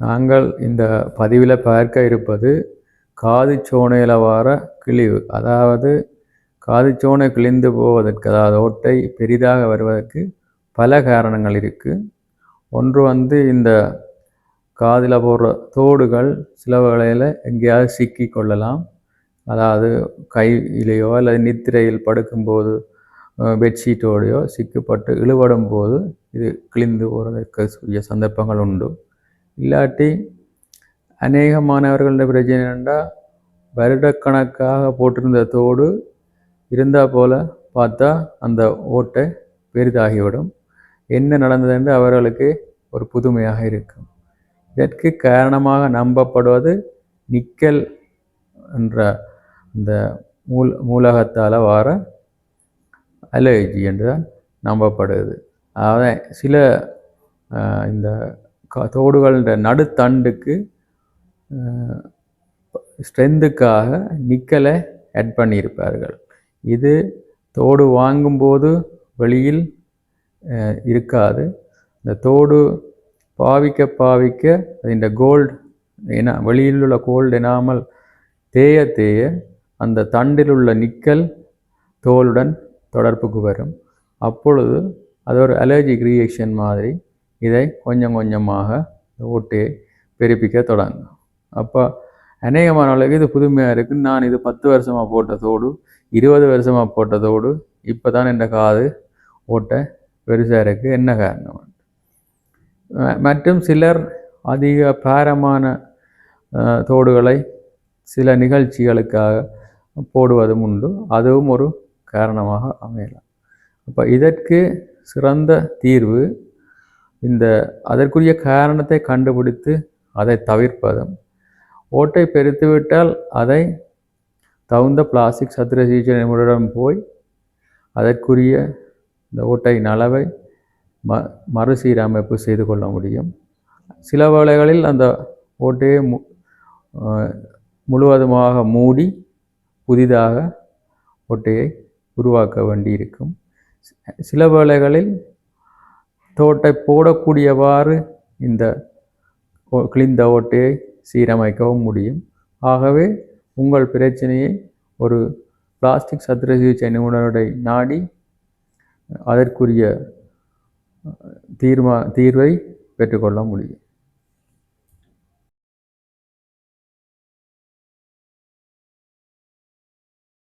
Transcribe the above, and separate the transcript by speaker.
Speaker 1: நாங்கள் இந்த பதிவில் பார்க்க இருப்பது காது சோனையில் வர கிழிவு. அதாவது காது சோனை கிழிந்து போவதற்கு அதாவது ஓட்டை பெரிதாக வருவதற்கு பல காரணங்கள் இருக்குது ஒன்று வந்து இந்த காதில் போடுற தோடுகள் சில வேளையில் எங்கேயாவது சிக்கி கொள்ளலாம். அதாவது கையிலேயோ அல்லது நித்திரையில் படுக்கும்போது பெட்ஷீட்டோடையோ சிக்கப்பட்டு இழுபடும் போது இது கிழிந்து போகிறதற்கு சந்தர்ப்பங்கள் உண்டு. இல்லாட்டி அநேகமானவர்களோட பிரச்சனை என்னென்னா வருடக்கணக்காக போட்டிருந்த தோடு இருந்தால் போல் பார்த்தா அந்த ஓட்டை பெரிதாகிவிடும். என்ன நடந்தது என்று அவர்களுக்கு ஒரு புதுமையாக இருக்கும். இதற்கு காரணமாக நம்பப்படுவது நிக்கல் என்ற இந்த மூல மூலகத்தால் வர அலர்ஜி என்று தான் நம்பப்படுது அதான் சில இந்த தோடுகள நடுத்தண்டுக்கு ஸ்ட்ரென்த்துக்காக நிக்கலை ஆட் பண்ணியிருப்பார்கள். இது தோடு வாங்கும்போது வெளியில் இருக்காது. இந்த தோடு பாவிக்க பாவிக்க இந்த கோல்டு என வெளியில் உள்ள கோல்டு எனாமல் தேய தேய அந்த தண்டில் உள்ள நிக்கல் தோலுடன் தொடர்புக்கு வரும். அப்பொழுது அது ஒரு அலர்ஜிக் ரியாக்ஷன் மாதிரி இதை கொஞ்சம் கொஞ்சமாக ஓட்டையை பெருப்பிக்க தொடங்கும் அப்போ அநேகமான அளவுக்கு இது புதுமையாக இருக்குது நான் இது பத்து வருஷமாக போட்டதோடு இருபது வருஷமாக போட்டதோடு இப்போ தான் என் காது ஓட்டை பெருசாக இருக்குது என்ன காரணம்? மற்றும் சிலர் அதிக பாரமான தோடுகளை சில நிகழ்ச்சிகளுக்காக போடுவதும் உண்டு. அதுவும் ஒரு காரணமாக அமையலாம். அப்போ இதற்கு சிறந்த தீர்வு இந்த அதற்குரிய காரணத்தை கண்டுபிடித்து அதை தவிர்ப்பதும். ஓட்டை பெருத்துவிட்டால் அதை தகுந்த பிளாஸ்டிக் சத்திர சிகிச்சை நிபுணரிடம் போய் அதற்குரிய இந்த ஓட்டையின் அளவை ம மறுசீரமைப்பு செய்து கொள்ள முடியும். சில வேளைகளில் அந்த ஓட்டையை மு முழுவதுமாக மூடி புதிதாக ஓட்டையை உருவாக்க வேண்டியிருக்கும். சில வேளைகளில் தோட்டை போடக்கூடியவாறு இந்த கிழிந்த ஓட்டையை சீரமைக்கவும் முடியும். ஆகவே உங்கள் பிரச்சனையை ஒரு பிளாஸ்டிக் சத்திர சிகிச்சை நிபுணருடைய நாடி அதற்குரிய தீர்மா தீர்வை பெற்றுக்கொள்ள முடியும்.